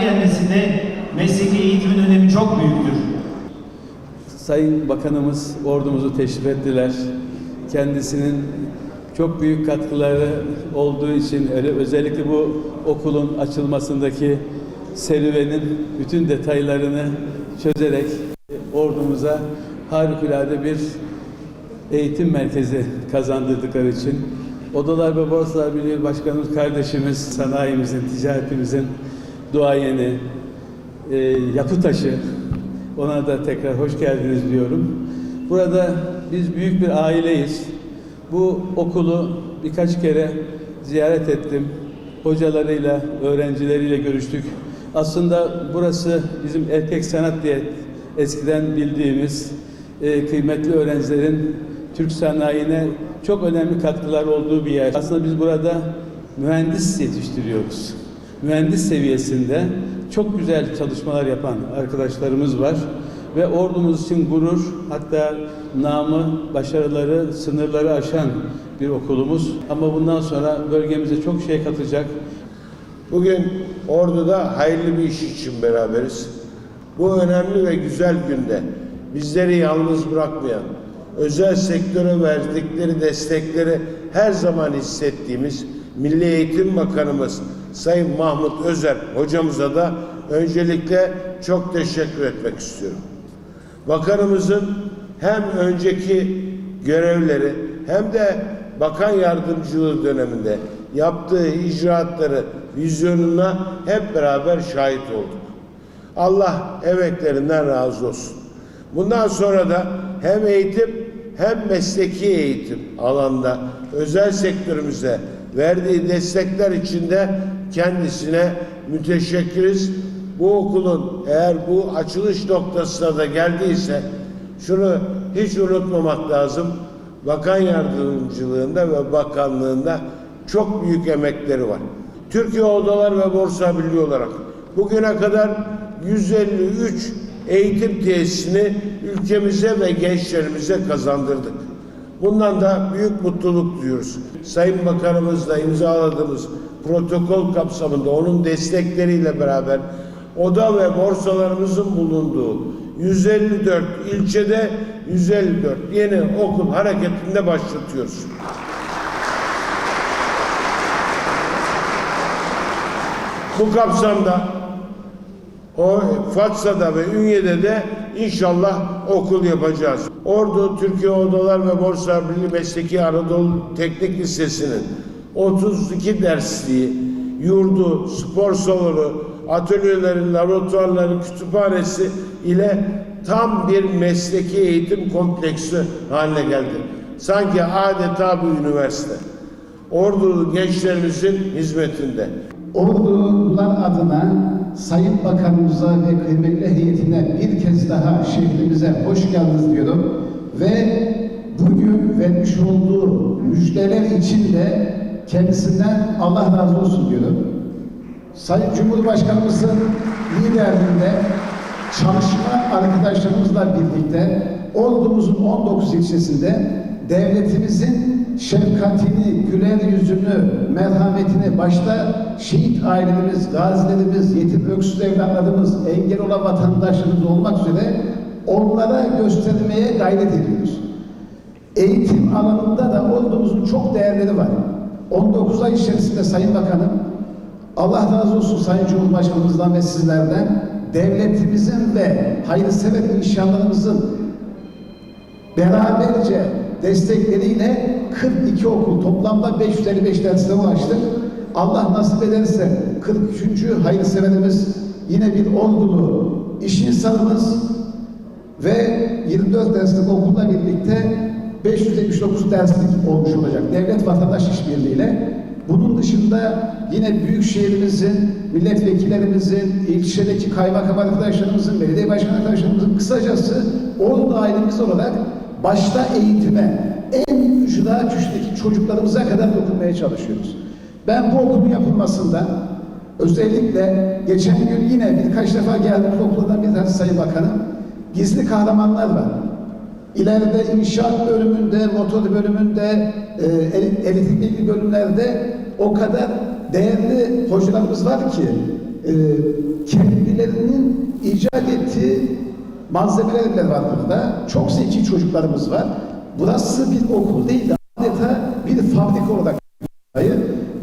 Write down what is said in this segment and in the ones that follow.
gelmesinde mesleki eğitimin önemi çok büyüktür. Sayın Bakanımız ordumuzu teşrif ettiler. Kendisinin çok büyük katkıları olduğu için özellikle bu okulun açılmasındaki serüvenin bütün detaylarını çözerek ordumuza harikulade bir eğitim merkezi kazandırdıkları için Odalar ve Borsalar Birliği Başkanımız kardeşimiz, sanayimizin, ticaretimizin duayeni, e, yapı taşı. Ona da tekrar hoş geldiniz diyorum. Burada biz büyük bir aileyiz. Bu okulu birkaç kere ziyaret ettim. Hocalarıyla, öğrencileriyle görüştük. Aslında burası bizim erkek sanat diye eskiden bildiğimiz e, kıymetli öğrencilerin Türk sanayine çok önemli katkılar olduğu bir yer. Aslında biz burada mühendis yetiştiriyoruz. Mühendis seviyesinde çok güzel çalışmalar yapan arkadaşlarımız var ve ordumuz için gurur hatta namı, başarıları, sınırları aşan bir okulumuz. Ama bundan sonra bölgemize çok şey katacak. Bugün Ordu'da hayırlı bir iş için beraberiz. Bu önemli ve güzel günde bizleri yalnız bırakmayan, özel sektöre verdikleri destekleri her zaman hissettiğimiz Milli Eğitim Bakanımız Sayın Mahmut Özer hocamıza da öncelikle çok teşekkür etmek istiyorum. Bakanımızın hem önceki görevleri hem de bakan yardımcılığı döneminde yaptığı icraatları, vizyonuna hep beraber şahit olduk. Allah emeklerinden razı olsun. Bundan sonra da hem eğitim hem mesleki eğitim alanda özel sektörümüze verdiği destekler için de kendisine müteşekkiriz. Bu okulun eğer bu açılış noktasına da geldiyse şunu hiç unutmamak lazım. Bakan yardımcılığında ve bakanlığında çok büyük emekleri var. Türkiye Odalar ve Borsa Birliği olarak bugüne kadar 153 eğitim tesisini ülkemize ve gençlerimize kazandırdık. Bundan da büyük mutluluk duyuyoruz. Sayın Bakanımızla imzaladığımız protokol kapsamında onun destekleriyle beraber oda ve borsalarımızın bulunduğu 154 ilçede 154 yeni okul hareketinde başlatıyoruz. Bu kapsamda o Fatsa'da ve Ünye'de de inşallah okul yapacağız. Ordu Türkiye Odalar ve Borsa Birliği Mesleki Anadolu Teknik Lisesi'nin 32 dersliği, yurdu, spor salonu, atölyeleri, laboratuvarları, kütüphanesi ile tam bir mesleki eğitim kompleksi haline geldi. Sanki adeta bir üniversite. Ordulu gençlerimizin hizmetinde. Ordular adına Sayın Bakanımıza ve kıymetli heyetine bir kez daha şehrimize hoş geldiniz diyorum. Ve bugün vermiş olduğu müjdeler için de kendisinden Allah razı olsun diyorum. Sayın Cumhurbaşkanımızın liderliğinde çalışma arkadaşlarımızla birlikte ordumuzun 19 ilçesinde devletimizin şefkatini, güler yüzünü, merhametini başta şehit ailelerimiz, gazilerimiz, yetim öksüz evlatlarımız, engel olan vatandaşlarımız olmak üzere onlara göstermeye gayret ediyoruz. Eğitim alanında da ordumuzun çok değerleri var. 19 ay içerisinde Sayın Bakanım, Allah razı olsun Sayın Cumhurbaşkanımızdan ve sizlerden, devletimizin ve hayırsever inşaatlarımızın beraberce destekleriyle 42 okul toplamda 555 derse ulaştık. Allah nasip ederse 43. hayırseverimiz yine bir ordulu iş insanımız ve 24 derslik okulla birlikte 579 derslik olmuş olacak. Devlet vatandaş işbirliğiyle. Bunun dışında yine büyük şehrimizin, milletvekillerimizin, ilçedeki kaymakam arkadaşlarımızın, belediye başkan arkadaşlarımızın kısacası Ordu ailemiz olarak başta eğitime, en ücra güçteki çocuklarımıza kadar dokunmaya çalışıyoruz. Ben bu okulun yapılmasında özellikle geçen gün yine birkaç defa geldim okuldan bir tanesi Sayın Bakanım, gizli kahramanlar var. İleride inşaat bölümünde, motor bölümünde, e, el- elektrikli bölümlerde o kadar değerli hocalarımız var ki e, kendilerinin icat ettiği malzemeler bile var burada. Çok zeki çocuklarımız var. Burası bir okul değil de adeta bir fabrika olarak.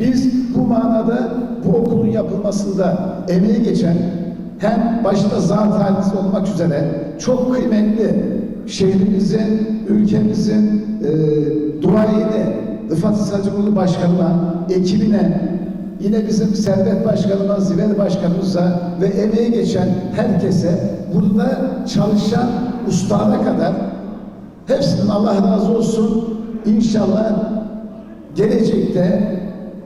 Biz bu manada bu okulun yapılmasında emeği geçen hem başta zat haliniz olmak üzere çok kıymetli şehrimizin, ülkemizin e, duayeni Rıfat Sacıoğlu Başkanıma, ekibine, yine bizim Servet Başkanıma, Ziver Başkanımıza ve emeği geçen herkese burada çalışan ustalara kadar hepsinin Allah razı olsun. İnşallah gelecekte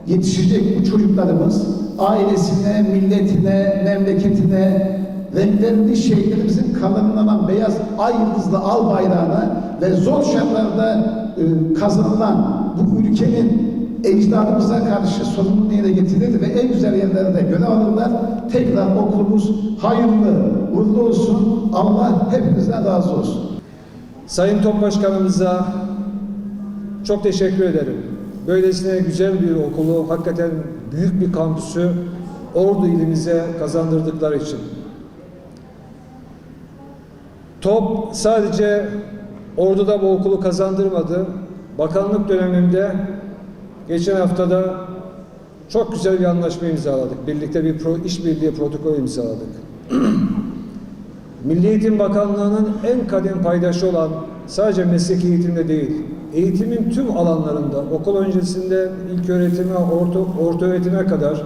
yetişecek bu çocuklarımız ailesine, milletine, memleketine renklerini şehitlerimizin kanlarından alan beyaz ay yıldızlı al bayrağına ve zor şartlarda e, kazanılan bu ülkenin ecdadımıza karşı sorumluluğunu yerine getirir ve en güzel yerlerde görev alırlar. Tekrar okulumuz hayırlı, uğurlu olsun. Allah hepinizden razı olsun. Sayın Top Başkanımıza çok teşekkür ederim. Böylesine güzel bir okulu, hakikaten büyük bir kampüsü Ordu ilimize kazandırdıkları için. Top sadece Ordu'da bu okulu kazandırmadı. Bakanlık döneminde geçen haftada çok güzel bir anlaşma imzaladık. Birlikte bir pro, işbirliği protokolü imzaladık. Milli Eğitim Bakanlığı'nın en kadim paydaşı olan sadece mesleki eğitimde değil, eğitimin tüm alanlarında, okul öncesinde ilk öğretime, orta, orta öğretime kadar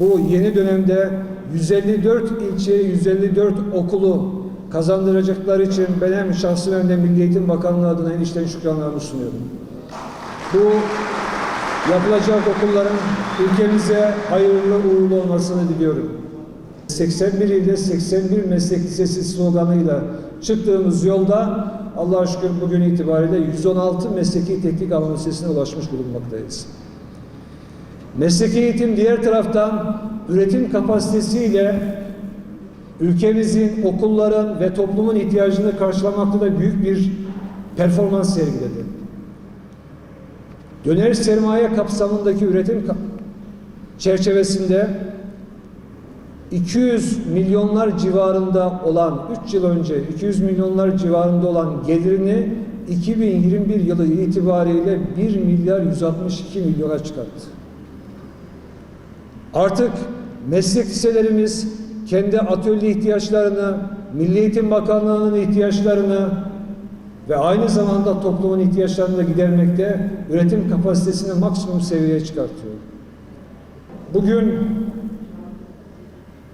bu yeni dönemde 154 ilçeye 154 okulu kazandıracakları için ben hem şahsım hem de Milli Eğitim Bakanlığı adına en içten şükranlarımı sunuyorum. Bu yapılacak okulların ülkemize hayırlı uğurlu olmasını diliyorum. 81 ilde 81 meslek lisesi sloganıyla çıktığımız yolda Allah'a şükür bugün itibariyle 116 mesleki teknik alan lisesine ulaşmış bulunmaktayız. Mesleki eğitim diğer taraftan üretim kapasitesiyle ülkemizin, okulların ve toplumun ihtiyacını karşılamakta da büyük bir performans sergiledi. Döner sermaye kapsamındaki üretim çerçevesinde 200 milyonlar civarında olan 3 yıl önce 200 milyonlar civarında olan gelirini 2021 yılı itibariyle 1 milyar 162 milyona çıkarttı. Artık meslek liselerimiz kendi atölye ihtiyaçlarını, Milli Eğitim Bakanlığı'nın ihtiyaçlarını ve aynı zamanda toplumun ihtiyaçlarını da gidermekte, üretim kapasitesini maksimum seviyeye çıkartıyor. Bugün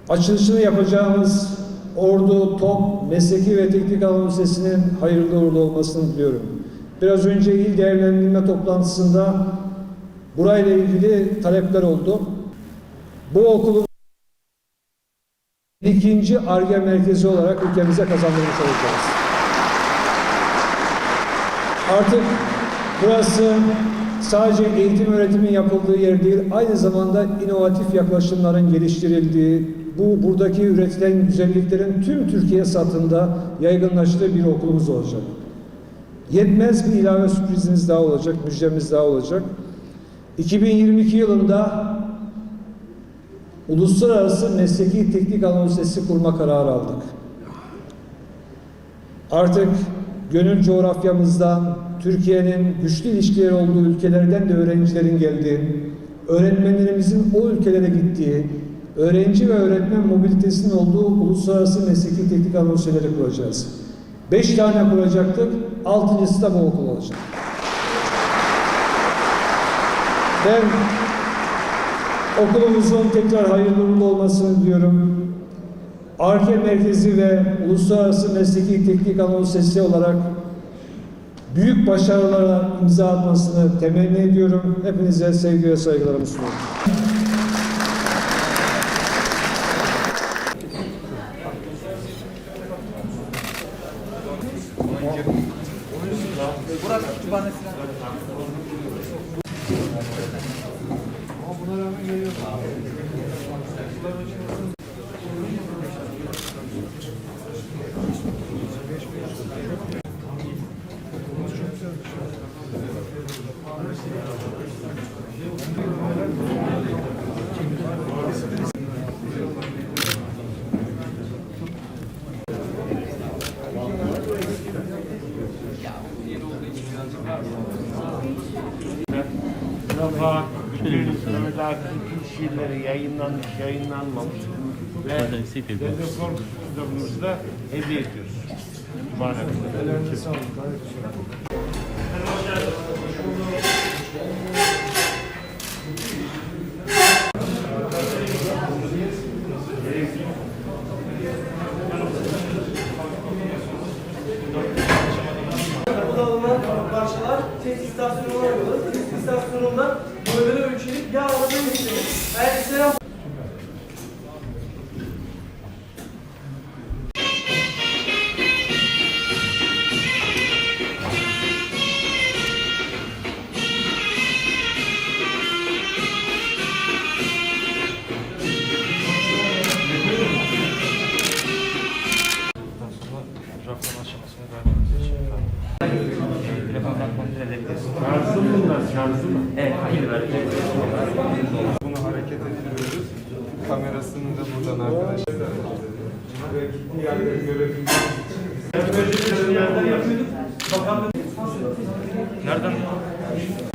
açılışını yapacağımız Ordu Top Mesleki ve Teknik Anadolu Lisesi'nin hayırlı uğurlu olmasını diliyorum. Biraz önce il değerlendirme toplantısında burayla ilgili talepler oldu. Bu okulu ikinci ARGE merkezi olarak ülkemize kazandırmış olacağız. Artık burası sadece eğitim öğretimin yapıldığı yer değil, aynı zamanda inovatif yaklaşımların geliştirildiği, bu buradaki üretilen güzelliklerin tüm Türkiye satında yaygınlaştığı bir okulumuz olacak. Yetmez bir ilave sürprizimiz daha olacak, müjdemiz daha olacak. 2022 yılında Uluslararası Mesleki Teknik Anadolu kurma kararı aldık. Artık gönül coğrafyamızdan, Türkiye'nin güçlü ilişkileri olduğu ülkelerden de öğrencilerin geldiği, öğretmenlerimizin o ülkelere gittiği, öğrenci ve öğretmen mobilitesinin olduğu uluslararası mesleki teknik liseleri kuracağız. Beş tane kuracaktık, altıncısı da bu okul olacak. Ben okulumuzun tekrar hayırlı olmasını diliyorum. ARKE Merkezi ve Uluslararası Mesleki Teknik Anadolu Sesi olarak büyük başarılara imza atmasını temenni ediyorum. Hepinize sevgi ve saygılarımı sunuyorum. Burak kütüphanesinden. Defa bütün Mehmet tüm şiirleri yayınlanmış, yayınlanmamış ve Dede Korkut kitabımızı da hediye ediyoruz. Mübarek. Ellerine sağlık. Kamerasını da buradan arkadaşlar. Eski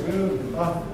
음, 아.